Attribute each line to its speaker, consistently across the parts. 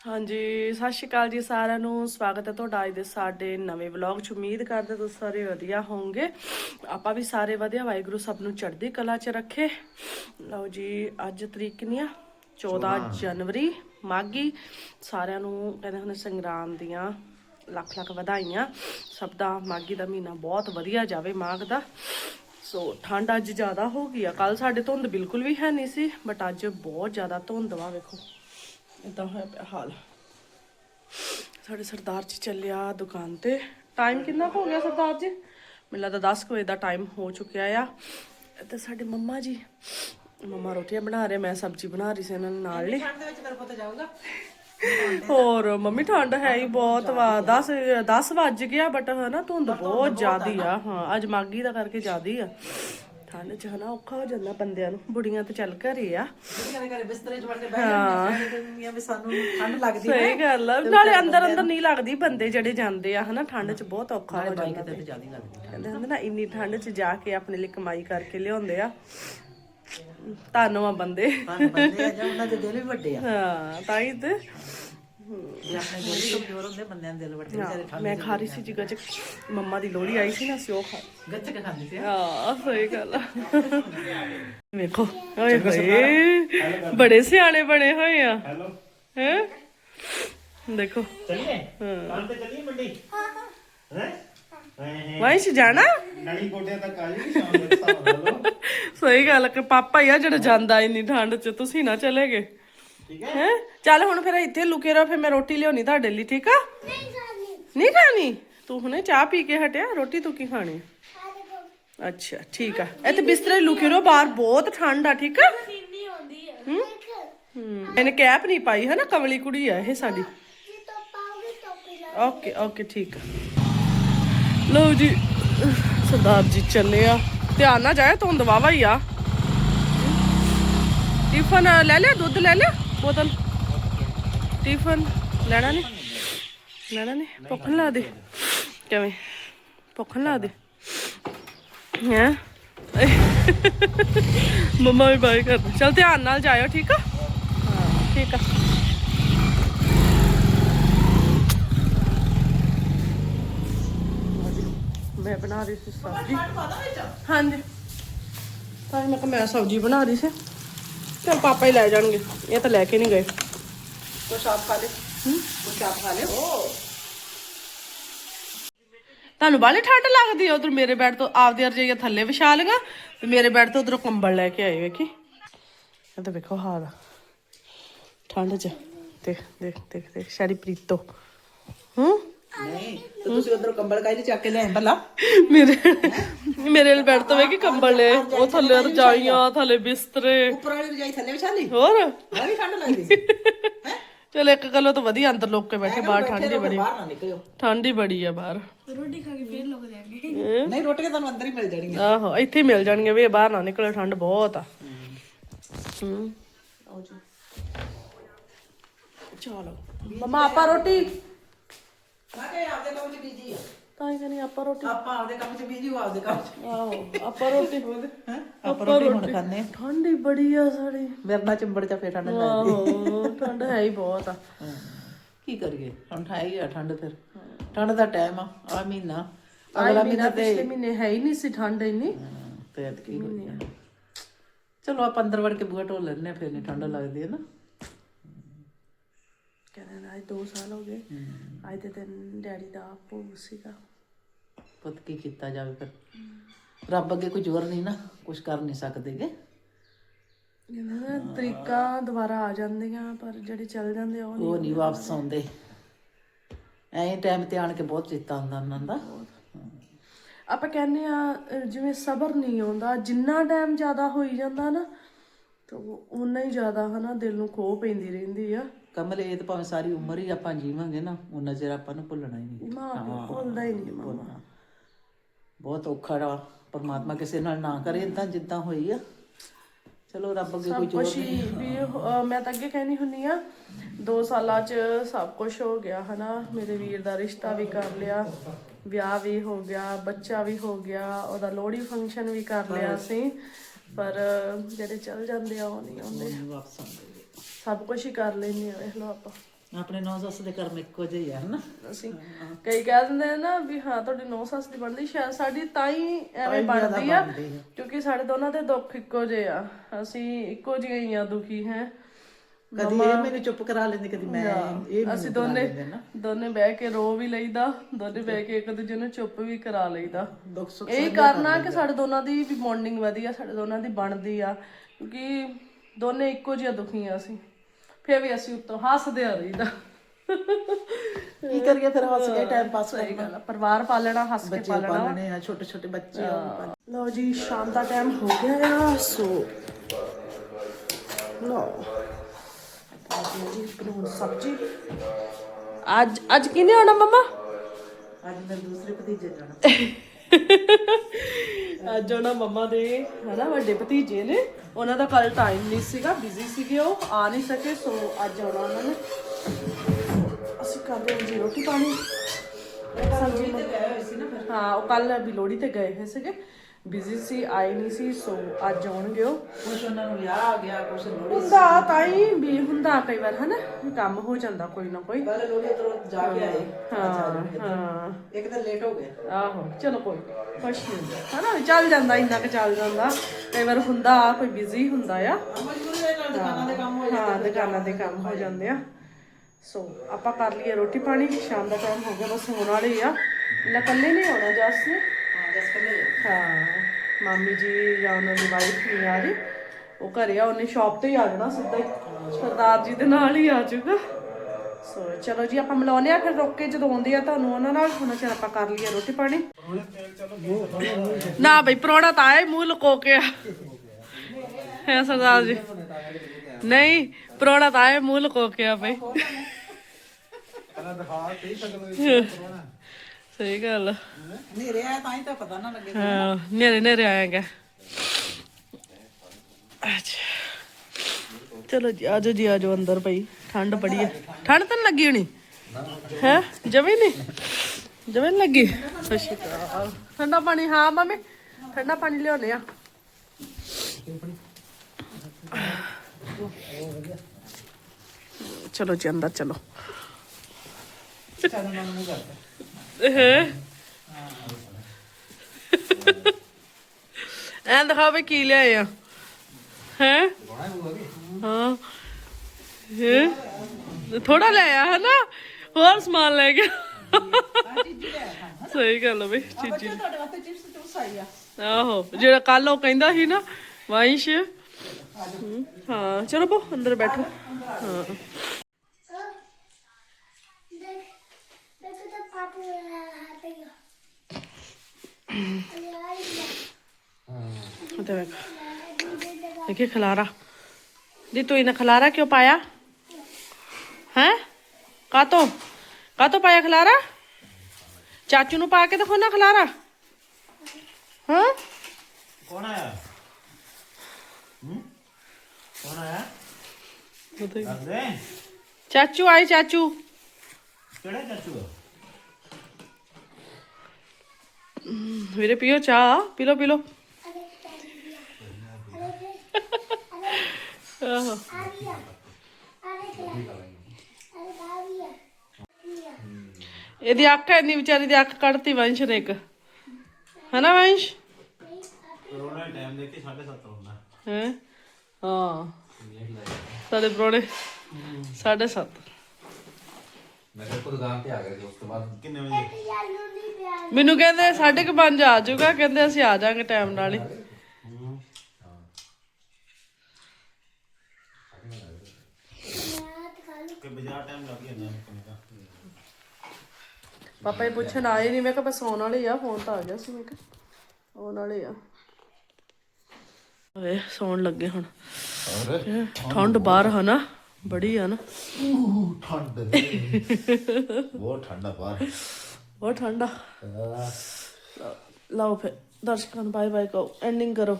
Speaker 1: ਹਾਂਜੀ ਸਤਿ ਸ਼੍ਰੀ ਅਕਾਲ ਜੀ ਸਾਰਿਆਂ ਨੂੰ। ਸਵਾਗਤ ਹੈ ਤੁਹਾਡਾ ਅੱਜ ਦੇ ਸਾਡੇ ਨਵੇਂ ਵਲੌਗ 'ਚ। ਉਮੀਦ ਕਰਦੇ ਤੁਸੀਂ ਸਾਰੇ ਵਧੀਆ ਹੋਵੋਗੇ। ਆਪਾਂ ਵੀ ਸਾਰੇ ਵਧੀਆ ਵਾਹਿਗੁਰੂ ਸਭ ਨੂੰ ਚੜ੍ਹਦੀ ਕਲਾ 'ਚ ਰੱਖੇ। ਲਓ ਜੀ ਅੱਜ ਤਰੀਕ ਕਿੰਨੀ ਆ? 14 ਜਨਵਰੀ ਮਾਘੀ। ਸਾਰਿਆਂ ਨੂੰ ਕਹਿੰਦੇ ਹੁੰਦੇ ਸੰਗਰਾਮ ਦੀਆਂ ਲੱਖ ਲੱਖ ਵਧਾਈਆਂ। ਸਭ ਦਾ ਮਾਘੀ ਦਾ ਮਹੀਨਾ ਬਹੁਤ ਵਧੀਆ ਜਾਵੇ ਮਾਘ ਦਾ। ਸੋ ਠੰਡ ਅੱਜ ਜ਼ਿਆਦਾ ਹੋ ਗਈ ਆ। ਕੱਲ ਸਾਡੇ ਧੁੰਦ ਬਿਲਕੁਲ ਵੀ ਹੈ ਨਹੀਂ ਸੀ ਬਟ ਅੱਜ ਬਹੁਤ ਜ਼ਿਆਦਾ ਧੁੰਦ ਵਾ ਵੇਖੋ। ਇਦਾਂ ਹੋਇਆ ਪਿਆ ਹਾਲ। ਸਾਡੇ ਸਰਦਾਰ ਜੀ ਚੱਲਿਆ ਦੁਕਾਨ ਤੇ। ਟਾਈਮ ਕਿੰਨਾ ਹੋ ਗਿਆ ਸਰਦਾਰ ਜੀ? ਮੈਨੂੰ ਲੱਗਦਾ 10 ਕੁ ਵਜੇ ਦਾ ਟਾਈਮ ਹੋ ਚੁੱਕਿਆ ਆ। ਤੇ ਸਾਡੇ ਮੰਮਾ ਜੀ ਮੰਮਾ ਰੋਟੀਆਂ ਬਣਾ ਰਹੇ ਮੈਂ ਸਬਜ਼ੀ ਬਣਾ ਰਹੀ ਸੀ ਇਹਨਾਂ ਦੇ ਨਾਲ ਲਈ
Speaker 2: ਠੰਡ ਦੇ ਵਿੱਚ ਤੇਰੇ ਪੁੱਤ ਜਾਊਗਾ।
Speaker 1: ਹੋਰ ਮੰਮੀ ਠੰਡ ਹੈ ਹੀ ਬਹੁਤ ਵਾ। 10 10 ਵੱਜ ਗਿਆ ਬਟ ਹਨਾ ਧੁੰਦ ਬਹੁਤ ਜ਼ਿਆਦੀ ਆ। ਹਾਂ ਅੱਜ ਮਾਗੀ ਦਾ ਕਰਕੇ ਜ਼ਿਆਦੀ ਆ। ਠੰਡ ਚ ਹਨਾ ਔਖਾ ਹੋ ਜਾਂਦਾ ਬੰਦਿਆਂ ਨੂੰ। ਬੁੜੀਆਂ ਤੇ ਚੱਲ ਘਰੇ ਆ।
Speaker 2: ਦੇ ਘਰੇ ਬਿਸਤਰੇ 'ਚ ਵੜ ਕੇ ਬਹਿ ਜਾਂਦੀਆਂ ਆ ਵੀ ਸਾਨੂੰ ਠੰਡ ਲੱਗਦੀ ਹੈ।
Speaker 1: ਸਹੀ ਗੱਲ ਆ। ਨਾਲੇ ਅੰਦਰ ਅੰਦਰ ਨਹੀਂ ਲੱਗਦੀ ਬੰਦੇ ਜਿਹੜੇ ਜਾਂਦੇ ਆ ਹਨਾ ਠੰਡ ਚ ਬਹੁਤ ਔਖਾ ਹੋ ਜਾਂਦਾ
Speaker 2: ਤੇ ਜ਼ਿਆਦਾ ਲੱਗਦੀ
Speaker 1: ਕਹਿੰਦੇ ਹੁੰਦੇ ਨਾ ਇੰਨੀ ਠੰਡ ਚ ਜਾ ਕੇ ਆਪਣੇ ਲਈ ਕਮਾਈ ਕਰਕੇ ਲਿਆਉਂਦੇ ਆ। ਧੰਨਵਾ ਬੰਦੇ।
Speaker 2: ਹਾਂ ਬੰਦੇ ਆ ਜਾਂ ਉਹਨਾਂ ਦੇ ਦਿਲ ਵੀ ਵੱਡੇ ਆ।
Speaker 1: ਹਾਂ ਤਾਂ ਹੀ ਤੇ।
Speaker 2: ਆਪਣੇ ਦਿਲ ਵੀ ਕਮਜ਼ੋਰ ਹੁੰਦੇ ਬੰਦਿਆਂ ਦੇ ਦਿਲ ਵੱਡੇ ਵਿਚਾਰੇ ਠੰਡ
Speaker 1: ਮੈਂ ਖਾ ਰਹੀ ਸੀ ਜਿਗਾ ਚ ਮੰਮਾ ਦੀ ਲੋੜੀ ਆਈ ਸੀ ਨਾ ਸੀ ਉਹ ਖਾ
Speaker 2: ਗੱਚ ਕੇ ਖਾਂਦੇ ਸੀ।
Speaker 1: ਹਾਂ ਸਹੀ ਗੱਲ ਆ। ਵੇਖੋ ਓਏ ਹੋਏ ਬੜੇ ਸਿਆਣੇ ਬਣੇ ਹੋਏ ਆ।
Speaker 3: ਹੈਲੋ।
Speaker 1: ਹੈ? ਦੇਖੋ।
Speaker 3: ਚੱਲੀਏ? ਕੱਲ ਤੇ ਚੱਲੀਏ ਮੰਡੀ? ਹੈ
Speaker 1: ਵਾਈਸ਼ ਜਾਣਾ?
Speaker 3: ਨਲੀ ਗੋਡਿਆਂ ਤੱਕ ਆ ਜੀ ਸ਼ਾਮ ਦੇ
Speaker 1: ਸਹੀ ਗੱਲ ਕਿ ਪਾਪਾ ਹੀ ਆ ਜਿਹੜਾ ਜਾਂਦਾ ਇੰਨੀ ਠੰਡ ਚ ਤੁਸੀਂ ਨਾ ਚਲੇਗੇ
Speaker 3: ਠੀਕ
Speaker 1: ਹੈ? ਚੱਲ ਹੁਣ ਫਿਰ ਇੱਥੇ ਲੁਕੇ ਰਹੋ, ਫਿਰ ਮੈਂ ਰੋਟੀ ਲਿਆਉਣੀ ਤੁਹਾਡੇ ਲਈ, ਠੀਕ ਆ? ਨਹੀਂ ਖਾਣੀ। ਤੂੰ ਹੁਣੇ ਚਾਹ ਪੀ ਕੇ ਹਟਿਆ, ਰੋਟੀ ਤੂੰ ਕੀ ਖਾਣੀ? ਅੱਛਾ, ਠੀਕ ਆ। ਇੱਥੇ ਬਿਸਤਰੇ ਲੁਕੇ ਰਹੋ, ਬਾਹਰ ਬਹੁਤ ਠੰਡ ਆ, ਠੀਕ ਆ? ਹੂੰ? ਹੂੰ। ਇਹਨੇ ਕੈਪ ਨਹੀਂ ਪਾਈ ਹੈ ਨਾ ਕਮਲੀ ਕੁੜੀ ਆ ਇਹ ਸਾਡੀ। ਓਕੇ ਓਕੇ, ਠੀਕ ਆ। ਲਓ ਜੀ, ਸਰਦਾਰ ਜੀ ਚੱਲੇ ਆ। ਧਿਆਨ ਨਾ ਜਾਏ ਧੁੰਦ ਵਾਵਾ ਹੀ ਆ। ਟਿਫਨ ਲੈ ਲਿਆ, ਦੁੱਧ ਲੈ ਲਿਆ? ਬੋਤਲ। ਟਿਫਨ। ਲੈਣਾ ਨਹੀਂ ਲੈਣਾ ਨਹੀਂ ਭੁੱਖ ਲਾ ਦੇ ਕਿਵੇਂ? ਭੁੱਖ ਲਾ ਦੇ ਹੈ? ਮੰਮਾ ਵੀ ਬਾਈ ਕਰ ਚਲ ਧਿਆਨ ਨਾਲ ਜਾਇਓ, ਠੀਕ ਆ? ਹਾਂ ਠੀਕ ਆ। ਮੈਂ ਬਣਾ ਰਹੀ ਸੀ ਸਬਜ਼ੀ। ਹਾਂਜੀ। ਤਾਂ ਮੈਂ ਕਿਹਾ ਮੈਂ ਸਬਜ਼ੀ ਬਣਾ ਰਹੀ ਸੀ। ਤੇ ਪਾਪਾ ਹੀ ਲੈ ਜਾਣਗੇ। ਇਹ ਤਾਂ ਲੈ ਕੇ ਨਹੀਂ ਗਏ।
Speaker 2: ਕੁਛ ਆਪ ਖਾ ਲੈ ਕੁਛ ਆਪ ਖਾ ਲੈ
Speaker 1: ਤੁਹਾਨੂੰ ਬਾਲੇ ਠੰਡ ਲੱਗਦੀ ਆ ਉਧਰ ਮੇਰੇ ਬੈੱਡ ਤੋਂ। ਆਪਦੇ ਰਜਾਈਆ ਥੱਲੇ ਵਿਛਾ ਲਗਾ ਤੇ ਮੇਰੇ ਬੈੱਡ ਤੋਂ ਉਧਰੋਂ ਕੰਬਲ ਲੈ ਕੇ ਆਏ ਵੇਖੀ। ਇਹ ਤਾਂ ਵੇਖੋ ਹਾਲ ਠੰਡ ਚ। ਦੇਖ ਦੇਖ ਦੇਖ ਦੇਖ। ਸ਼ਾੜੀ ਪ੍ਰੀਤੋ। ਹੂੰ?
Speaker 2: ਨਹੀਂ ਤੇ ਤੁਸੀਂ ਉਧਰ ਕੰਬਲ ਕਾਈ ਚੱਕ ਕੇ ਲਿਆਏ? ਭਲਾ।
Speaker 1: ਮੇਰੇ ਮੇਰੇ ਬੈੱਡ ਤੋਂ ਵੇਖੀ ਕੰਬਲ ਲੈ ਉਹ ਥੱਲੇ ਰਜਾਈਆਂ ਥੱਲੇ ਬਿਸਤਰੇ।
Speaker 2: ਉੱਪਰ ਵਾਲੀ ਰਜਾਈ ਥੱਲੇ ਵਿਛਾ ਲਈ
Speaker 1: ਹੋਰ?
Speaker 2: ਬੜੀ ਠੰਡ ਲੱਗਦੀ ਹੈ?
Speaker 1: ਚਲ ਇੱਕ ਗੱਲੋਂ ਤਾਂ ਵਧੀਆ ਅੰਦਰ ਲੋਕ ਕੇ ਬੈਠੇ ਬਾਹਰ ਠੰਡੀ ਬੜੀ।
Speaker 2: ਬਾਹਰ ਨਾ ਨਿਕਲਿਓ।
Speaker 1: ਠੰਡੀ ਬੜੀ ਆ ਬਾਹਰ।
Speaker 2: ਨਹੀਂ ਰੋਟੀਆਂ ਤੁਹਾਨੂੰ ਅੰਦਰ ਹੀ ਮਿਲ ਜਾਣਗੀਆਂ।
Speaker 1: ਆਹੋ ਇੱਥੇ ਹੀ ਮਿਲ ਜਾਣਗੇ ਵੀ ਬਾਹਰ ਨਾ ਨਿਕਲੇ ਠੰਡ ਬਹੁਤ ਆ। ਹੂੰ। ਆਓ ਜੀ। ਚਲੋ। ਮਮਾ ਆਪਾਂ ਰੋਟੀ?
Speaker 2: ਮੈਂ ਕਿਹਾ ਆਪਦੇ ਕੰਮ 'ਚ ਬੀਜੀ ਆ।
Speaker 1: ਤਾਂ ਹੀ ਕਹਿੰਦੀ ਆਪਾਂ ਰੋਟੀ
Speaker 2: ਆਪਾਂ ਆਪਦੇ ਕੰਮ 'ਚ ਬੀਜੀ ਹੋ ਆਪਦੇ ਕੰਮ 'ਚ
Speaker 1: ਆਹੋ ਆਪਾਂ ਰੋਟੀ
Speaker 2: ਆਪਾਂ ਰੋਟੀ ਹੁਣ ਖਾਣੇ
Speaker 1: ਠੰਡੀ ਬੜੀ ਆ ਸਾਡੀ
Speaker 2: ਮੇਰੇ ਨਾਲ ਚੰਬੜ ਚ ਫੇਰ ਠੰਡ ਲੱਗਦੀ।
Speaker 1: ਆਹੋ ਠੰਡ ਹੈ ਹੀ ਬਹੁਤ ਆ।
Speaker 2: ਕੀ ਕਰੀਏ? ਹੁਣ ਹੈ ਹੀ ਆ ਠੰਡ ਫਿਰ। ਠੰਡ ਦਾ ਟਾਈਮ ਆ ਆ ਮਹੀਨਾ। ਅਗਲਾ ਮਹੀਨਾ ਤੇ
Speaker 1: ਪਿਛਲੇ ਮਹੀਨੇ ਹੈ ਹੀ ਨਹੀਂ ਸੀ ਠੰਡ ਇੰਨੀ।
Speaker 2: ਤੇ ਹੋਈ ਚਲੋ ਆਪਾਂ ਅੰਦਰ ਵੜ ਕੇ ਬੂਹਾ ਢੋਲ ਲੈਣੇ ਫਿਰ ਨਹੀਂ ਠੰਡ ਲੱਗਦੀ ਹੈ ਨੇ।
Speaker 1: ਅੱਜ 2 ਸਾਲ ਹੋ ਗਏ। ਅੱਜ ਦੇ ਦਿਨ ਡੈਡੀ ਦਾ ਭੋਗ ਸੀਗਾ।
Speaker 2: ਪੁੱਤ ਕੀ ਕੀਤਾ ਜਾਵੇ ਫਿਰ? ਰੱਬ ਅੱਗੇ ਕੋਈ ਜ਼ੋਰ ਨਹੀਂ ਨਾ ਕੁਝ ਕਰ ਨਹੀਂ ਸਕਦੇਗੇ।
Speaker 1: ਕਹਿੰਦੇ ਨਾ ਤਰੀਕਾ ਦੁਬਾਰਾ ਆ ਜਾਂਦੀਆਂ ਪਰ ਜਿਹੜੇ ਚੱਲ ਜਾਂਦੇ ਆ ਉਹ ਨਹੀਂ
Speaker 2: ਉਹ ਨਹੀਂ ਵਾਪਸ ਆਉਂਦੇ। ਐਂ ਟਾਈਮ ਤੇ ਆਣ ਕੇ ਬਹੁਤ ਚਿੱਤਾ ਆਉਂਦਾ ਉਹਨਾਂ ਦਾ।
Speaker 1: ਆਪਾਂ ਕਹਿੰਦੇ ਆ ਅਹ ਜਿਵੇਂ ਸਬਰ ਨਹੀਂ ਆਉਂਦਾ ਜਿੰਨਾ ਟਾਈਮ ਜ਼ਿਆਦਾ ਹੋਈ ਜਾਂਦਾ ਨਾ ਤਾਂ ਉਨਾ ਹੀ ਜ਼ਿਆਦਾ ਹਨਾ ਦਿਲ ਨੂੰ ਖੋ ਪੈਂਦੀ ਰਹਿੰਦੀ ਆ।
Speaker 2: ਕਮਲ ਇਹ ਤਾਂ ਭਾਵੇਂ ਸਾਰੀ ਉਮਰ ਹੀ ਆਪਾਂ ਜੀਵਾਂਗੇ ਨਾ ਉਹਨਾਂ ਚਿਰ ਆਪਾਂ ਨੂੰ ਭੁੱਲਣਾ ਹੀ ਨਹੀਂ।
Speaker 1: ਮਾਂ ਪਿਓ ਭੁੱਲਦਾ ਹੀ ਨਹੀਂ ਮਾਂ।
Speaker 2: ਬਹੁਤ ਔਖਾ ਰਾ ਪਰਮਾਤਮਾ ਕਿਸੇ ਨਾਲ ਨਾ ਕਰੇ ਇਦਾਂ ਜਿੱਦਾਂ ਹੋਈ ਆ। ਚਲੋ ਰੱਬ ਅੱਗੇ ਕੋਈ ਜ਼ੋਰ
Speaker 1: ਖੁਸ਼ੀ ਵੀ ਅਹ ਮੈਂ ਤਾਂ ਅੱਗੇ ਕਹਿਣੀ ਹੁੰਨੀ ਆ 2 ਸਾਲਾਂ 'ਚ ਸਭ ਕੁਝ ਹੋ ਗਿਆ ਹਨਾ? ਮੇਰੇ ਵੀਰ ਦਾ ਰਿਸ਼ਤਾ ਵੀ ਕਰ ਲਿਆ ਵਿਆਹ ਵੀ ਹੋ ਗਿਆ ਬੱਚਾ ਵੀ ਹੋ ਗਿਆ ਉਹਦਾ ਲੋਹੜੀ ਫੰਕਸ਼ਨ ਵੀ ਕਰ ਲਿਆ ਸੀ ਪਰ ਜਿਹੜੇ ਚੱਲ ਜਾਂਦੇ ਆ ਉਹ ਨਹੀਂ ਆਉਂਦੇ।
Speaker 2: ਨਹੀਂ ਵਾਪਸ ਆਉਂਦੇ।
Speaker 1: ਸਭ ਕੁਝ ਹੀ ਕਰ ਲੈਂਦੇ ਆ ਵੇਖ ਲਓ ਆਪਾਂ।
Speaker 2: ਆਪਣੇ ਨੌ ਸੱਸ ਦੇ ਕਰਮ ਇੱਕੋ ਜਿਹੇ ਹੀ ਆ ਹਨਾ?
Speaker 1: ਅਸੀਂ ਕਈ ਕਹਿ ਦਿੰਦੇ ਆ ਨਾ ਵੀ ਹਾਂ ਤੁਹਾਡੀ ਨੌ ਸੱਸ ਦੀ ਬਣਦੀ ਸ਼ਾਇਦ ਸਾਡੀ ਤਾਂ ਹੀ ਐਵੇਂ ਬਣਦੀ ਆ ਕਿਉਂਕਿ ਸਾਡੇ ਦੋਨਾਂ ਦੇ ਦੁੱਖ ਇੱਕੋ ਜਿਹੇ ਆ। ਅਸੀਂ ਇੱਕੋ ਜਿਹੇ ਹੀ ਆ ਦੁਖੀ ਹੈ।
Speaker 2: ਕਦੀ ਇਹ ਮੈਨੂੰ ਚੁੱਪ ਕਰਾ ਲੈਂਦੀ ਕਦੀ ਮੈਂ ਇਹ
Speaker 1: ਅਸੀਂ ਦੋਨੇ ਦੋਨੇ ਬਹਿ ਕੇ ਰੋ ਵੀ ਲਈਦਾ ਦੋਨੇ ਬਹਿ ਕੇ ਇੱਕ ਦੂਜੇ ਨੂੰ ਚੁੱਪ ਵੀ ਕਰਾ ਲਈਦਾ।
Speaker 2: ਦੁੱਖ ਸੁੱਖ
Speaker 1: ਇਹ ਕਰਨਾ ਕਿ ਸਾਡੇ ਦੋਨਾਂ ਦੀ ਵੀ ਬੌਂਡਿੰਗ ਵਧੀਆ ਸਾਡੇ ਦੋਨਾਂ ਦੀ ਬਣਦੀ ਆ ਕਿਉਂਕਿ ਦੋਨੇ ਇੱਕੋ ਜਿਹਾ ਦੁਖੀ ਆ ਅਸੀਂ। ਫਿਰ ਵੀ ਅਸੀਂ ਉੱਤੋਂ ਹੱਸਦੇ ਆ ਰਹੀਦਾ।
Speaker 2: ਕੀ ਕਰੀਏ ਫਿਰ ਹੱਸ ਕੇ ਟਾਈਮ ਪਾਸ
Speaker 1: ਸਹੀ ਗੱਲ ਆ ਪਰਿਵਾਰ ਪਾਲਣਾ ਹੱਸ ਕੇ
Speaker 2: ਬੱਚੇ ਪਾਲਣੇ ਆ ਛੋਟੇ ਛੋਟੇ ਬੱਚੇ ਆ ਉਹ ਵੀ ਪਾਲਣੇ।
Speaker 1: ਲਓ ਜੀ ਸ਼ਾਮ ਦਾ ਟਾਈਮ ਹੋ ਗਿਆ ਆ ਸੋ ਲਓ। ਆਪਾਂ ਜੀ ਬਣਾਉਣ ਸਬਜੀ। ਅੱਜ ਅੱਜ ਕਿਨੇ ਆਉਣਾ ਮਮਾ?
Speaker 2: ਅੱਜ ਮੇਰੇ ਦੂਸਰੇ ਭਤੀਜੇ ਜਾਣਾ
Speaker 1: ਅੱਜ ਆਉਣਾ ਮਮਾ ਦੇ ਹਨਾ ਵੱਡੇ ਭਤੀਜੇ ਨੇ। ਉਹਨਾਂ ਦਾ ਕੱਲ ਟਾਈਮ ਨਹੀਂ ਸੀਗਾ ਬਿਜ਼ੀ ਸੀਗੇ ਉਹ ਆ ਨਹੀਂ ਸਕੇ ਸੋ ਅੱਜ ਆਉਣਾ ਉਹਨਾਂ ਨੇ। ਅਸੀਂ ਕਰਦੇ ਹਾਂ ਜੀ ਰੋਟੀ ਪਾਣੀ। ਸਬਜ਼ੀ ਹਾਂ ਉਹ ਕੱਲ ਵੀ ਲੋੜੀ ਤੇ ਗਏ ਹੋਏ ਸੀਗੇ। ਬਿਜ਼ੀ ਸੀ ਆਏ ਨਹੀਂ ਸੀ ਸੋ ਅੱਜ ਆਉਣਗੇ ਉਹ।
Speaker 2: ਕੁਛ ਉਹਨਾਂ ਨੂੰ ਵਿਆਹ ਆ ਗਿਆ ਕੁਛ ਲੋੜੀ
Speaker 1: ਹੁੰਦਾ ਤਾਂ ਹੀ ਵੀ ਹੁੰਦਾ ਕਈ ਵਾਰ ਹਨਾ? ਕੰਮ ਹੋ ਜਾਂਦਾ ਕੋਈ ਨਾ ਕੋਈ।
Speaker 2: ਕੱਲ ਲੋੜੀ ਤੋਂ ਜਾ ਕੇ ਆਏ।
Speaker 1: ਹਾਂ ਹਾਂ।
Speaker 2: ਇੱਕ ਤਾਂ ਲੇਟ ਹੋ ਗਏ
Speaker 1: ਆਹੋ ਚਲੋ ਕੋਈ ਕੁਛ ਨਹੀਂ ਹੁੰਦਾ ਹਨਾ? ਚੱਲ ਜਾਂਦਾ ਇੰਨਾ ਕੁ ਚੱਲ ਜਾਂਦਾ। ਕਈ ਵਾਰ ਹੁੰਦਾ ਕੋਈ ਬਿਜ਼ੀ ਹੁੰਦਾ ਆ।
Speaker 2: ਦੁਕਾਨਾਂ ਦੇ ਕੰਮ ਹੋ
Speaker 1: ਹਾਂ ਦੁਕਾਨਾਂ ਦੇ ਕੰਮ ਹੋ ਜਾਂਦੇ ਆ। ਸੋ ਆਪਾਂ ਕਰ ਲਈਏ ਰੋਟੀ ਪਾਣੀ। ਸ਼ਾਮ ਦਾ ਟਾਈਮ ਹੋ ਗਿਆ ਬਸ ਹੋਣ ਵਾਲੀ ਆ। ਲੈ ਕੱਲੇ ਨਹੀਂ ਆਉਣਾ ਜਸ। ਨੇ
Speaker 2: ਹਾਂ?
Speaker 1: ਮਾਮੀ ਜੀ ਜਾਂ ਉਹਨਾਂ ਦੀ ਵਾਈਫ ਨਹੀਂ ਆ ਰਹੀ ਉਹ ਘਰੇ ਆ ਉਹਨੇ ਸ਼ਾਪ ਤੇ ਹੀ ਆ ਜਾਣਾ ਸਿੱਧਾ ਹੀ। ਸਰਦਾਰ ਜੀ ਦੇ ਨਾਲ ਹੀ ਆ ਜਾਊਗਾ। ਸੋ ਚਲੋ ਜੀ ਆਪਾਂ ਮਿਲਾਉਂਦੇ ਆ ਫਿਰ ਰੁੱਕ ਕੇ ਜਦੋਂ ਆਉਂਦੇ ਆ ਤੁਹਾਨੂੰ ਉਹਨਾਂ ਨਾਲ ਹੁਣ ਚਿਰ ਆਪਾਂ ਕਰ ਲਈਏ ਰੋਟੀ ਪਾਣੀ। ਨਾ ਬਈ ਪਰੋਣਾ ਤਾਂ ਆਏ ਮੂੰਹ ਲੁਕੋ ਕੇ ਆ। ਹੈ ਸਰਦਾਰ ਜੀ। ਨਹੀਂ ਪਰੋਣਾ ਤਾਂ ਆਏ ਮੂੰਹ ਲੁਕੋ ਕੇ ਆ ਬਈ। ਸਹੀ ਗੱਲ ਆ।
Speaker 2: ਨੇਰੇ ਆਇਆ ਤਾਂ ਹੀ ਤਾਂ ਪਤਾ ਨਾ ਲੱਗੇ।
Speaker 1: ਹਾਂ ਨੇਰੇ ਨੇਰੇ ਆਏਗਾ ਅੱਛਾ। ਚਲੋ ਜੀ ਆਜੋ ਜੀ ਆਜੋ ਅੰਦਰ ਪਈ ਠੰਡ ਬੜੀ ਹੈ ਠੰਡ ਤਾਂ ਨੀ ਲੱਗੀ ਹੋਣੀ? ਹੈ? ਜਮੇ ਨਹੀਂ ਜਮੇ ਲੱਗੀ? ਸਤਿ ਸ਼੍ਰੀ ਅਕਾਲ। ਠੰਡਾ ਪਾਣੀ ਹਾਂ ਮੰਮੀ ਠੰਡਾ ਪਾਣੀ ਲਿਆਉਣੇ ਆ। ਚਲੋ ਜੀ ਅੰਦਰ ਚਲੋ।
Speaker 2: ਚੱਲ ਉਹਨਾਂ ਨੂੰ ਕਰਦਾ।
Speaker 1: ਐਂ ਦਿਖਾ ਵੀ ਕੀ ਲਿਆਏ ਆ। ਹੈ? ਹਾਂ। ਥੋੜਾ ਲਿਆਇਆ ਹੈ ਨਾ? ਹੋਰ ਸਮਾਨ ਲੈ ਗਿਆ। ਸਹੀ ਗੱਲ ਆ ਬਈ ਚੀਜੀ।
Speaker 2: ਤੁਹਾਡੇ ਵਾਸਤੇ ਚਿਪਸ ਚੁਪਸ ਆਈ ਆ।
Speaker 1: ਆਹੋ ਜਿਹੜਾ ਕੱਲ ਉਹ ਕਹਿੰਦਾ ਸੀ ਨਾ ਵਾਈਸ਼ ਹਮ, ਹਾਂ। ਚਲੋ ਬੋ ਅੰਦਰ ਬੈਠੋ। ਹਾਂ। ਦੇਖੇ ਖਲਾਰਾ। ਦੀ ਤੂੰ ਇਹਨਾਂ ਖਲਾਰਾ ਕਿਉਂ ਪਾਇਆ? ਹੈ? ਕਾਤੋਂ ਕਾਤੋਂ ਪਾਇਆ ਖਲਾਰਾ? ਚਾਚੂ ਨੂੰ ਪਾ ਕੇ ਦੇਖੋ ਨਾ ਖਲਾਰਾ। ਹਾਂ?
Speaker 3: ਕੌਣ ਆਇਆ? ਹੂੰ? ਕੌਣ ਆਇਆ?
Speaker 1: ਚਾਚੂ ਆਏ ਚਾਚੂ।
Speaker 3: ਕਿਹੜਾ ਚਾਚੂ
Speaker 1: ਵੀਰੇ ਪੀਓ ਚਾਹ ਪੀ ਲੋ ਪੀ ਲੋ ਆਹੋ। ਇਹਦੀ ਅੱਖ ਇੰਨੀ ਵਿਚਾਰੀ ਦੀ ਅੱਖ ਕੱਢਤੀ ਵੰਸ਼ ਨੇ ਇੱਕ। ਹਨਾ ਵੰਸ਼?
Speaker 3: ਕਰੋਨਾ ਟਾਈਮ ਦੇ ਕੇ 7:30 ਹੁੰਦਾ।
Speaker 1: ਹੈ? ਹਾਂ। ਸਾਡੇ ਸਾਢੇ ਸੱਤ।
Speaker 4: ਮੈਂ ਕਿਹਾ ਕੋਈ ਦੁਕਾਨ ਤੇ ਆ ਗਿਆ ਸੀ ਉਸ ਤੋਂ ਬਾਅਦ
Speaker 3: ਕਿੰਨੇ ਵਜੇ?
Speaker 1: ਮੈਨੂੰ ਕਹਿੰਦੇ ਸਾਢੇ ਕੁ ਪੰਜ ਆ ਜਾਊਗਾ ਕਹਿੰਦੇ ਅਸੀਂ ਆ ਜਾਾਂਗੇ ਟਾਈਮ ਨਾਲ ਹੀ।
Speaker 3: ਕਿ ਬਾਜ਼ਾਰ ਟਾਈਮ ਲੱਗ ਜਾਂਦਾ ਹੈ ਦਾ
Speaker 1: ਪਾਪਾ ਇਹ ਪੁੱਛਣ ਆਏ ਨਹੀਂ ਮੈਂ ਕਿਹਾ ਬਸ ਆਉਣ ਵਾਲੇ ਆ ਫੋਨ ਤਾਂ ਆ ਗਿਆ ਸੀ ਮੈਂ ਕਿਹਾ ਆਉਣ ਵਾਲੇ ਆ। ਵੇ ਸੌਣ ਲੱਗੇ ਹੁਣ। ਠੰਡ ਬਾਹਰ ਹਨਾ ਬੜੀ ਆ ਨਾ।
Speaker 5: ਠੰਡ ਬਹੁਤ ਠੰਡਾ ਬਾਹਰ।
Speaker 1: ਬਹੁਤ ਠੰਡਾ ਲਓ ਫਿਰ ਦਰਸ਼ਕਾਂ ਨੂੰ ਬਾਏ ਬਾਏ ਕਹੋ ਐਂਡਿੰਗ ਕਰੋ।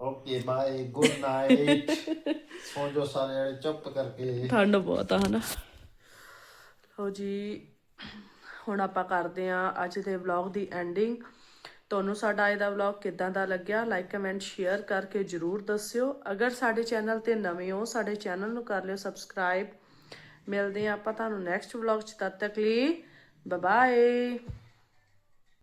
Speaker 5: ਓਕੇ ਬਾਏ ਗੁੱਡ ਨਾਈਟ ਸੌਂ ਜੋ ਸਾਰੇ ਜਣੇ ਚੁੱਪ ਕਰਕੇ।
Speaker 1: ਠੰਡ ਬਹੁਤ ਆ ਹਨਾ। ਲਓ ਜੀ ਹੁਣ ਆਪਾਂ ਕਰਦੇ ਆ ਅੱਜ ਦੇ ਵਲੌਗ ਦੀ ਐਂਡਿੰਗ ਤੁਹਾਨੂੰ ਸਾਡਾ ਇਹਦਾ ਦਾ ਵਲੌਗ ਕਿੱਦਾਂ ਦਾ ਲੱਗਿਆ? ਲਾਈਕ ਕਮੈਂਟ ਸ਼ੇਅਰ ਕਰਕੇ ਜਰੂਰ ਦੱਸਿਓ। ਅਗਰ ਸਾਡੇ ਚੈਨਲ ਤੇ ਨਵੇਂ ਹੋ, ਸਾਡੇ ਚੈਨਲ ਨੂੰ ਕਰ ਲਿਓ ਸਬਸਕ੍ਰਾਈਬ ਮਿਲਦੇ ਆ ਆਪਾਂ ਤੁਹਾਨੂੰ ਨੈਕਸਟ ਵਲੌਗ 'ਚ। ਤਦ ਤੱਕ ਲਈ ਬਾਏ ਬਾਏ